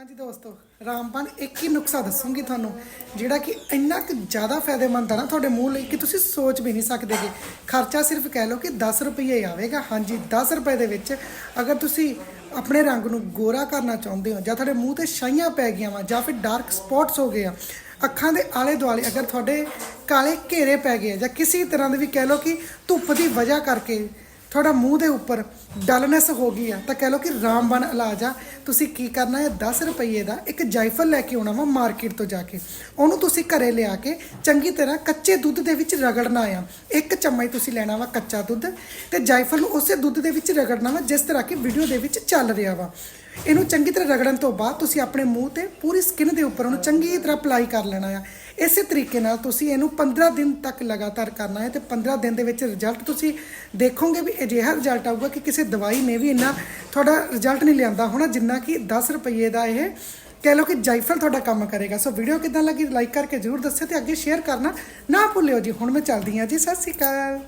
ਹਾਂਜੀ ਦੋਸਤੋ ਰਾਮਪਾਨ ਇੱਕ ਹੀ ਨੁਕਸਾ ਦੱਸੂਗੀ ਤੁਹਾਨੂੰ, ਜਿਹੜਾ ਕਿ ਇੰਨਾ ਕੁ ਜ਼ਿਆਦਾ ਫਾਇਦੇਮੰਦ ਹੈ ਨਾ ਤੁਹਾਡੇ ਮੂੰਹ ਲਈ ਕਿ ਤੁਸੀਂ ਸੋਚ ਵੀ ਨਹੀਂ ਸਕਦੇ ਸਕਦੇਗੇ। ਖਰਚਾ ਸਿਰਫ ਕਹਿ ਲਓ ਕਿ 10 ਰੁਪਏ ਆਵੇਗਾ। ਹਾਂਜੀ 10 ਰੁਪਏ ਦੇ ਵਿੱਚ ਅਗਰ ਤੁਸੀਂ ਆਪਣੇ ਰੰਗ ਨੂੰ ਗੋਰਾ ਕਰਨਾ ਚਾਹੁੰਦੇ ਹੋ, ਜਾਂ ਤੁਹਾਡੇ ਮੂੰਹ ਤੇ ਛਾਈਆਂ ਪੈ ਗਈਆਂ ਵਾ, ਜਾਂ ਫਿਰ ਡਾਰਕ ਸਪੌਟਸ ਹੋ ਗਏ ਆ, ਅੱਖਾਂ ਦੇ ਆਲੇ ਦੁਆਲੇ ਅਗਰ ਤੁਹਾਡੇ ਕਾਲੇ ਘੇਰੇ ਪੈ ਗਏ ਜਾਂ ਕਿਸੇ ਤਰ੍ਹਾਂ ਦੇ ਵੀ ਕਹਿ ਲਓ ਕਿ ਧੁੱਪ ਦੀ ਵਜ੍ਹਾ ਕਰਕੇ ਤੁਹਾਡਾ ਮੂੰਹ ਦੇ ਉੱਪਰ ਡਲਨੈਸ ਹੋ ਗਈ ਆ, ਤਾਂ ਕਹਿ ਲਓ ਕਿ ਰਾਮਬਨ ਇਲਾਜ ਆ। ਤੁਸੀਂ ਕੀ ਕਰਨਾ ਹੈ? 10 ਰੁਪਏ ਦਾ ਇੱਕ ਜਾਇਫਲ ਲੈ ਕੇ ਆਉਣਾ ਵਾ ਮਾਰਕੀਟ ਤੋਂ ਜਾ ਕੇ। ਉਹਨੂੰ ਤੁਸੀਂ ਘਰੇ ਲਿਆ ਕੇ ਚੰਗੀ ਤਰ੍ਹਾਂ ਕੱਚੇ ਦੁੱਧ ਦੇ ਵਿੱਚ ਰਗੜਨਾ ਆ। ਇੱਕ ਚਮਚ ਤੁਸੀਂ ਲੈਣਾ ਵਾ ਕੱਚਾ ਦੁੱਧ ਤੇ ਜਾਇਫਲ ਨੂੰ ਉਸੇ ਦੁੱਧ ਦੇ ਵਿੱਚ ਰਗੜਨਾ ਵਾ, ਜਿਸ ਤਰ੍ਹਾਂ ਕਿ ਵੀਡੀਓ ਦੇ ਵਿੱਚ ਚੱਲ ਰਿਹਾ ਵਾ। ਇਹਨੂੰ ਚੰਗੀ ਤਰ੍ਹਾਂ ਰਗੜਨ ਤੋਂ ਬਾਅਦ ਤੁਸੀਂ ਆਪਣੇ ਮੂੰਹ ਤੇ ਪੂਰੀ ਸਕਿਨ ਦੇ ਉੱਪਰ ਉਹਨੂੰ ਚੰਗੀ ਤਰ੍ਹਾਂ ਅਪਲਾਈ ਕਰ ਲੈਣਾ ਆ। ਇਸੇ ਤਰੀਕੇ ਨਾਲ ਤੁਸੀਂ ਇਹਨੂੰ 15 ਦਿਨ ਤੱਕ ਲਗਾਤਾਰ ਕਰਨਾ ਹੈ ਤੇ 15 ਦਿਨ ਦੇ ਵਿੱਚ ਰਿਜ਼ਲਟ ਤੁਸੀਂ ਦੇਖੋਗੇ ਵੀ ਅਜਿਹਾ ਰਿਜ਼ਲਟ ਆਊਗਾ ਕਿ ਕਿਸੇ ਦਵਾਈ ਨੇ ਵੀ ਇੰਨਾ ਤੁਹਾਡਾ ਰਿਜ਼ਲਟ ਨਹੀਂ ਲਿਆਂਦਾ ਹੋਣਾ, ਜਿੰਨਾ ਕਿ 10 ਰੁਪਏ ਦਾ ਇਹ ਕਹਿ ਲਓ ਕਿ ਜਾਇਫਲ ਤੁਹਾਡਾ ਕੰਮ ਕਰੇਗਾ। ਸੋ ਵੀਡੀਓ ਕਿਦਾਂ ਲੱਗੀ ਲਾਈਕ ਕਰਕੇ ਜਰੂਰ ਦੱਸਿਓ ਤੇ ਅੱਗੇ ਸ਼ੇਅਰ ਕਰਨਾ ਨਾ ਭੁੱਲਿਓ ਜੀ। ਹੁਣ ਮੈਂ ਚੱਲਦੀ ਹਾਂ ਜੀ, ਸਤਿ ਸ਼੍ਰੀ ਅਕਾਲ।